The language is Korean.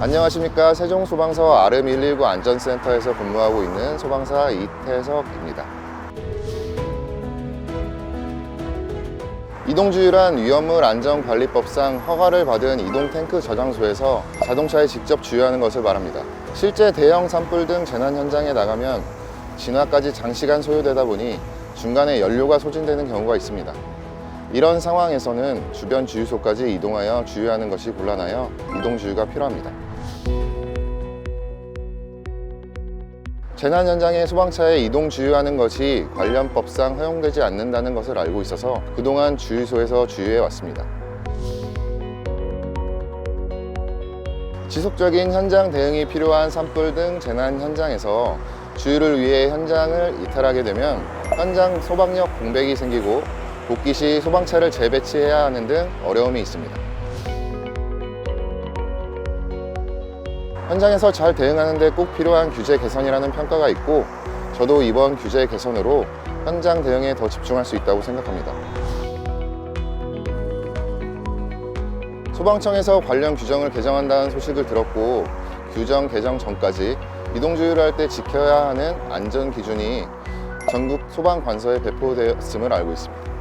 안녕하십니까 세종소방서 아름 119 안전센터에서 근무하고 있는 소방사 이태석입니다. 이동주유란 위험물 안전관리법상 허가를 받은 이동 탱크 저장소에서 자동차에 직접 주유하는 것을 말합니다. 실제 대형 산불 등 재난 현장에 나가면 진화까지 장시간 소요되다 보니 중간에 연료가 소진되는 경우가 있습니다. 이런 상황에서는 주변 주유소까지 이동하여 주유하는 것이 곤란하여 이동 주유가 필요합니다. 재난 현장에 소방차에 이동 주유하는 것이 관련 법상 허용되지 않는다는 것을 알고 있어서 그동안 주유소에서 주유해 왔습니다. 지속적인 현장 대응이 필요한 산불 등 재난 현장에서 주유를 위해 현장을 이탈하게 되면 현장 소방력 공백이 생기고 복귀 시 소방차를 재배치해야 하는 등 어려움이 있습니다. 현장에서 잘 대응하는데 꼭 필요한 규제 개선이라는 평가가 있고 저도 이번 규제 개선으로 현장 대응에 더 집중할 수 있다고 생각합니다. 소방청에서 관련 규정을 개정한다는 소식을 들었고 규정 개정 전까지 이동주유를 할 때 지켜야 하는 안전 기준이 전국 소방 관서에 배포되었음을 알고 있습니다.